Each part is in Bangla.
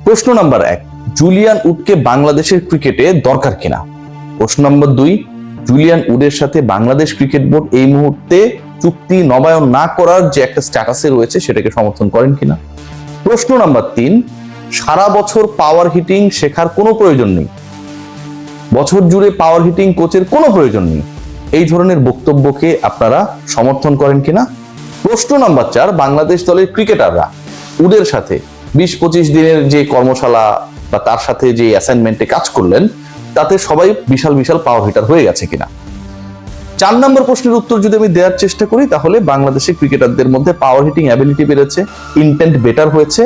প্রশ্ন নাম্বার এক, জুলিয়ান উডকে বাংলাদেশের ক্রিকেটে দরকার কিনা? প্রশ্ন নাম্বার দুই, জুলিয়ান উডের সাথে বাংলাদেশ ক্রিকেট বোর্ড এই মুহূর্তে চুক্তি নবায়ন না করার যে একটা স্ট্যাটাসে রয়েছে, সেটাকে সমর্থন করেন কিনা? প্রশ্ন নাম্বার তিন, সারা বছর পাওয়ার হিটিং শেখার কোনো প্রয়োজন নেই। বছর জুড়ে পাওয়ার হিটিং কোচের কোনো প্রয়োজন নেই। এই ধরনের বক্তব্যকে আপনারা সমর্থন করেন কিনা? প্রশ্ন নাম্বার চার, বাংলাদেশ দলের ক্রিকেটাররা উডের সাথে বিশ পঁচিশ দিনের যে কর্মশালা বা তার সাথে যে অ্যাসাইনমেন্টে কাজ করলেন, তাতে সবাই বিশাল বিশাল পাওয়ার হিটার হয়ে গেছে কিনা? চার নম্বর প্রশ্নের উত্তর যদি আমি দেওয়ার চেষ্টা করি, তাহলে বাংলাদেশের ক্রিকেটারদের মধ্যে পাওয়ার হিটিং অ্যাবিলিটি বেড়েছে ইন্টেন্ট বেটার হয়েছে,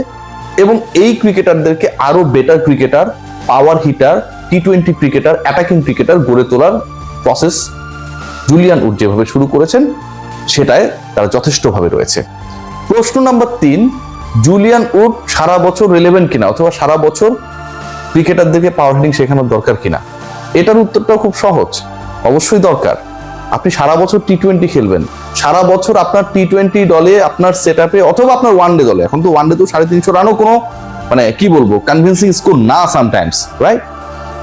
এবং এই ক্রিকেটারদেরকে আরও better cricketer power hitter T twenty cricketer attacking cricketer গড়ে তোলার প্রসেস জুলিয়ান উড যেভাবে শুরু করেছেন, সেটায় তারা যথেষ্টভাবে রয়েছে। প্রশ্ন নাম্বার তিন জুলিয়ান উড সারা বছর রেলেভেন্ট কিনা? অথবা সারা বছর ক্রিকেটারদেরকে পাওয়ার হিটিং শেখানোর দরকার কিনা? এটার উত্তরটাও খুব সহজ। অবশ্যই দরকার। আপনি সারা বছর টি টোয়েন্টি খেলবেন। সারা বছর আপনার টি টোয়েন্টি দলে, আপনার সেট আপে অথবা আপনার ওয়ান ডে দলে। এখন তো ওয়ান ডে তো সাড়ে তিনশো রানও কোনো মানে কি বলব কনভিন্সিং স্কোর না সামটাইমস রাইট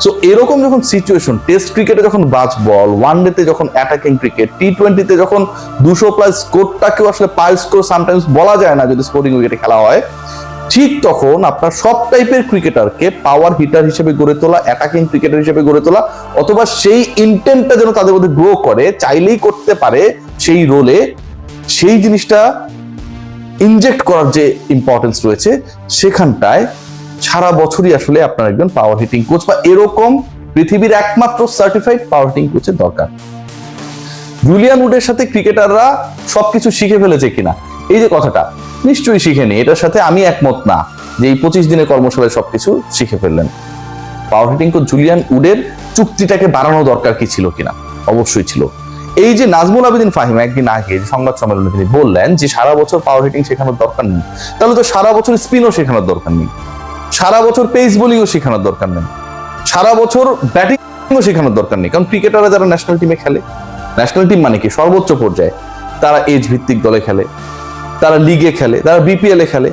সো এরকম যখন সিচুয়েশন টেস্ট ক্রিকেটে যখন বাজ বল ওয়ান ডেতে যখন অ্যাটাকিং ক্রিকেট টি টোয়েন্টিতে যখন দুশো প্লাস স্কোরটাকেও আসলে পার স্কোর সামটাইমস বলা যায় না যদি স্পোর্টিং উইকেটে খেলা হয়, ঠিক তখন আপনার সব টাইপের ক্রিকেটারকে পাওয়ার হিটার হিসেবে গড়ে তোলা অ্যাটাকিং ক্রিকেটার হিসেবে গড়ে তোলা, অথবা সেই ইন্টেন্টটা যেন তাদের মধ্যে গ্রো করে, চাইলেই করতে পারে সেই রোলে সেই জিনিসটা ইনজেক্ট করার যে ইম্পর্টেন্স রয়েছে, সেখানটায় সারা বছরই আসলে আপনার একজন পাওয়ার হিটিং কোচ বা এরকম পৃথিবীর একমাত্র সার্টিফাইড পাওয়ার হিটিং কোচের দরকার। জুলিয়ান উডের সাথে ক্রিকেটাররা সবকিছু শিখে ফেলেছে কিনা? এই যে কথাটা, নিশ্চয়ই শিখেনি। এটার সাথে আমি একমত না যে এই পঁচিশ দিনের কর্মশালায় সবকিছু শিখে ফেললেন। পাওয়ার হিটিং কোচ জুলিয়ান উডের চুক্তিটাকে বাড়ানো দরকার কি ছিল কিনা? অবশ্যই ছিল। এই যে নাজমুল আবেদিন ফাহিম, একদিন আগে সংবাদ সম্মেলনে তিনি বললেন যে সারা বছর পাওয়ার হিটিং শেখানোর দরকার নেই, তাহলে তো সারা বছর স্পিনও শেখানোর দরকার নেই। সারা বছর পেস বোলিংও শেখানোর দরকার নেই। সারা বছর ব্যাটিংও শেখানোর দরকার নেই। কারণ ক্রিকেটাররা যারা ন্যাশনাল টিমে খেলে ন্যাশনাল টিম মানে কি? সর্বোচ্চ পর্যায়ে। তারা এজ ভিত্তিক দলে খেলে, তারা লিগে খেলে, তারা বিপিএল খেলে,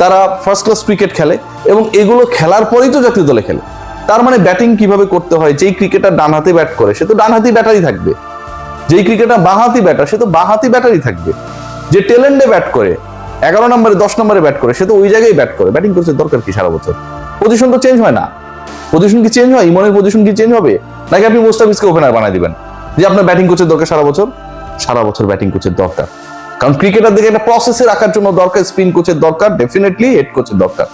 তারা ফার্স্ট ক্লাস ক্রিকেট খেলে এবং এগুলো খেলার পরেই তো জাতীয় দলে খেলে। তার মানে ব্যাটিং কীভাবে করতে হয়? যেই ক্রিকেটার ডান হাতে ব্যাট করে, সে তো ডান হাতি ব্যাটারই থাকবে। যেই ক্রিকেটার বাঁহাতি ব্যাটার সে তো বাঁহাতি ব্যাটারই থাকবে। যে টেলেন্ডে ব্যাট করে এগারো নম্বরে, দশ নম্বরে ব্যাট করে, সে তো ওই জায়গায় ব্যাট করে। ব্যাটিং করছে দরকার কি সারা বছর? পজিশন তো চেঞ্জ হয় না। পজিশন কি চেঞ্জ হয়? ইমনের পজিশন কি চেঞ্জ হবে? নাকি আপনি মোস্তাফিজকে ওপেনার বানাই দিবেন? যে আপনার ব্যাটিং কোচের দরকার সারা বছর? সারা বছর ব্যাটিং কোচের দরকার। কারণ ক্রিকেটার দিকে একটা প্রসেসে রাখার জন্য দরকার স্পিন কোচের দরকার ডেফিনেটলি হেড কোচের দরকার।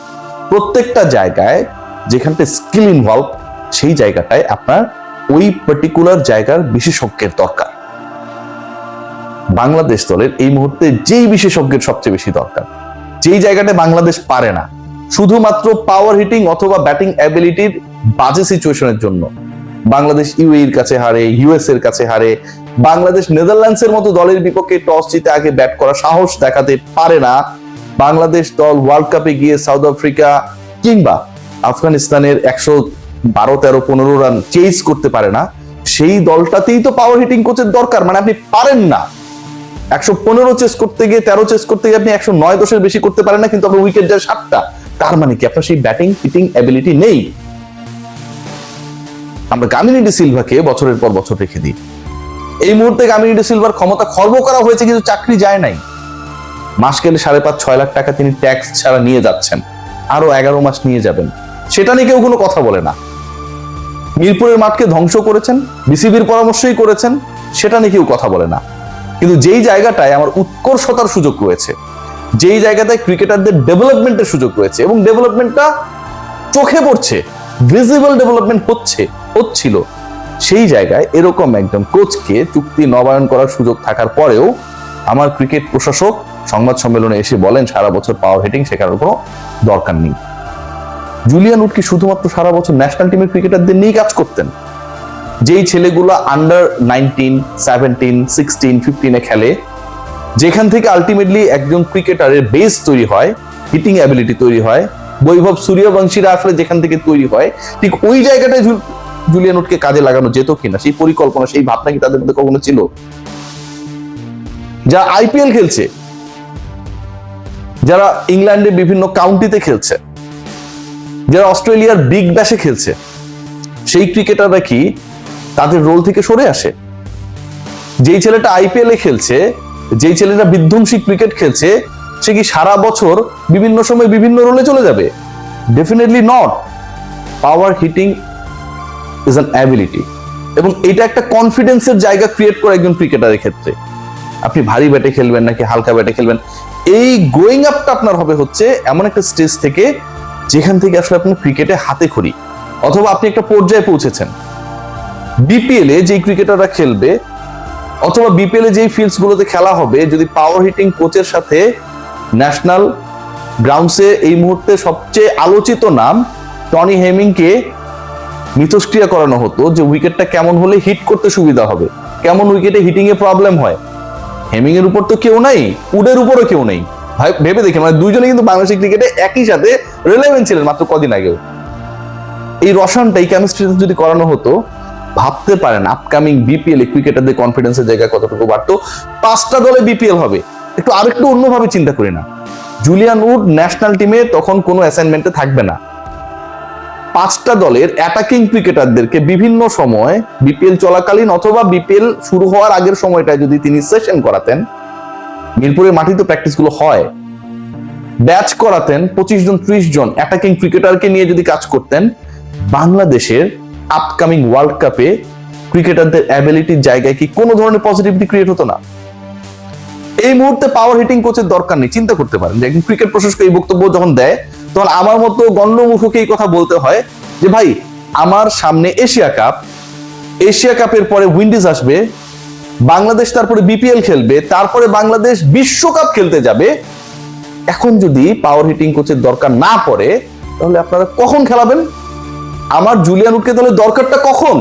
প্রত্যেকটা জায়গায় যেখানটা স্কিল ইনভলভ সেই জায়গাটায় আপনার ওই পার্টিকুলার জায়গার বিশেষজ্ঞের দরকার। বাংলাদেশ দলের এই মুহূর্তে যেই বিশেষজ্ঞের সবচেয়ে বেশি দরকার। যেই জায়গাটায় বাংলাদেশ পারে না, শুধুমাত্র পাওয়ার হিটিং অথবা ব্যাটিং অ্যাবিলিটির বাজে সিচুয়েশনের জন্য। বাংলাদেশ ইউএর কাছে হারে ইউএস এর কাছে হারে, বাংলাদেশ নেদারল্যান্ডসের মতো দলের বিপক্ষে টস জিতে আগে ব্যাট করা সাহস দেখাতে পারে না। বাংলাদেশ দল ওয়ার্ল্ড কাপে গিয়ে সাউথ আফ্রিকা কিংবা আফগানিস্তানের একশো বারো, তেরো, পনেরো রান চেজ করতে পারে না। সেই দলটাতেই তো পাওয়ার হিটিং কোচের দরকার মানে আপনি পারেন না। একশো পনেরো চেস করতে গিয়ে তেরো চেস করতে গিয়ে আপনি একশো নয় দশের বেশি করতে পারেন না, কিন্তু আপনার উইকেট যায় সাতটা, তার মানে কি আপনার সেই ব্যাটিং হিটিং অ্যাবিলিটি নেই? আমরা গামিনী ডি সিলভাকে বছরের পর বছর রেখে দিই। এই মুহূর্তে গামিনী ডি সিলভার ক্ষমতা খর্ব করা হয়েছে, কিন্তু চাকরি যায় নাই। মাস গেলে সাড়ে পাঁচ, ছয় লাখ টাকা তিনি ট্যাক্স ছাড়া নিয়ে যাচ্ছেন। আরও এগারো মাস নিয়ে যাবেন। সেটা নিয়ে কেউ কোনো কথা বলে না। মিরপুরের মাঠকে ধ্বংস করেছেন, বিসিবির পরামর্শই করেছেন, সেটা নিয়ে কেউ কথা বলে না। কিন্তু যেই জায়গাটায় আমার উৎকর্ষতার সুযোগ রয়েছে, যেই জায়গাটায় ক্রিকেটারদের ডেভেলপমেন্টের সুযোগ রয়েছে এবং ডেভেলপমেন্টটা চোখে পড়ছে ভিজিবল ডেভেলপমেন্ট হচ্ছে, হচ্ছিল, সেই জায়গায় এরকম একজন কোচকে চুক্তি নবায়ন করার সুযোগ থাকার পরেও আমার ক্রিকেট প্রশাসক সংবাদ সম্মেলনে এসে বলেন, সারা বছর পাওয়ার হিটিং শেখার কোনো দরকার নেই। জুলিয়ান উড কি শুধুমাত্র সারা বছর ন্যাশনাল টিমের ক্রিকেটারদের নিয়েই কাজ করতেন? যেই ছেলেগুলো আন্ডার নাইনটিন সেভেন্টিন সিক্সটিন ফিফটিনে খেলে, যেখান থেকে আলটিমেটলি একজন ক্রিকেটারের বেস তৈরি হয় হিটিং অ্যাবিলিটি তৈরি হয়, বৈভব সূর্যবংশীরা আসলে যেখান থেকে তৈরি হয়, ঠিক ওই জায়গাটায় জুল- জুলিয়ান উডকে কাজে লাগানো যেত কিনা, সেই পরিকল্পনা, সেই ভাবনা কি তাদের মধ্যে কখনো ছিল? যা আইপিএল খেলছে, যারা ইংল্যান্ডের বিভিন্ন কাউন্টিতে খেলছে, যারা অস্ট্রেলিয়ার বিগ ব্যাশে খেলছে, সেই ক্রিকেটাররা কি তাদের রোল থেকে সরে আসে। যেই ছেলেটা আইপিএল খেলছে, যেই ছেলেটা বিধ্বংসী ক্রিকেট খেলছে, সে কি সারা বছর বিভিন্ন সময় বিভিন্ন রোলে চলে যাবে? Definitely not power hitting is an ability এবং এটা একটা কনফিডেন্সের জায়গা ক্রিয়েট করে একজন ক্রিকেটারের ক্ষেত্রে। আপনি ভারী ব্যাটে খেলবেন নাকি হালকা ব্যাটে খেলবেন, এই গ্রোয়িং আপটা আপনার হবে হচ্ছে এমন একটা স্টেজ থেকে যেখান থেকে আসলে আপনার ক্রিকেটে হাতে খড়ি। অথবা আপনি একটা পর্যায়ে পৌঁছেছেন। বিপিএল এ যেই ক্রিকেটাররা খেলবে, অথবা বিপিএল যেই ফিল্ডস গুলোতে খেলা হবে, যদি পাওয়ার হিটিং কোচের সাথে ন্যাশনাল গ্রাউন্ডসে এই মুহূর্তে সবচেয়ে আলোচিত নাম টনি হেমিংকে মিথস্ক্রিয়া করানো হতো যে উইকেটটা কেমন হলে হিট করতে সুবিধা হবে। কেমন উইকেটে হিটিং এ প্রবলেম হয়? হেমিং এর উপর তো কেউ নাই, উডের উপরও কেউ নেই। ভাই, ভেবে দেখে মানে দুইজনে কিন্তু বাংলাদেশের ক্রিকেটে একই সাথে রিলেভেন্ট ছিলেন মাত্র কদিন আগেও। এই রসায়নটা এই কেমিস্ট্রিতে যদি করানো হতো ভাবতে পারেন আপকামিং বিপিএল ক্রিকেটারদের কনফিডেন্সের জায়গা কতটুকু বাড়তো? পাঁচটা দলে বিপিএল হবে। একটু আরেকটু অন্যভাবে চিন্তা করি না। জুলিয়ান উড ন্যাশনাল টিমে তখন কোনো অ্যাসাইনমেন্টে থাকবে না। পাঁচটা দলের অ্যাটাকিং ক্রিকেটারদেরকে বিভিন্ন সময় বিপিএল চলাকালীন অথবা বিপিএল শুরু হওয়ার আগের সময়টায় যদি তিনি সেশন করাতেন, মিরপুরের মাটিতে প্র্যাকটিসগুলো হয় ব্যাচ করাতেন পঁচিশ জন, ত্রিশ জন অ্যাটাকিং ক্রিকেটারকে নিয়ে যদি কাজ করতেন, বাংলাদেশের আপকামিং ওয়ার্ল্ড কাপে ক্রিকেটারদের অ্যাবিলিটির জায়গায় কি কোনো ধরনের পজিটিভিটি ক্রিয়েট হতো না? এই মুহূর্তে পাওয়ার হিটিং কোচের দরকার নেই, চিন্তা করতে পারেন একজন ক্রিকেট প্রশাসক এই বক্তব্য যখন দেয়, তখন আমার মতো গণ্যমুখকে এই কথা বলতে হয় যে, ভাই, আমার সামনে এশিয়া কাপ এশিয়া কাপের পরে উইন্ডিজ আসবে, বাংলাদেশ তারপরে বিপিএল খেলবে, তারপরে বাংলাদেশ বিশ্বকাপ খেলতে যাবে। এখন যদি পাওয়ার হিটিং কোচের দরকার না পড়ে, তাহলে আপনারা কখন খেলাবেন? আমার জুলিয়ান উডকে তাহলে দরকারটা কখন?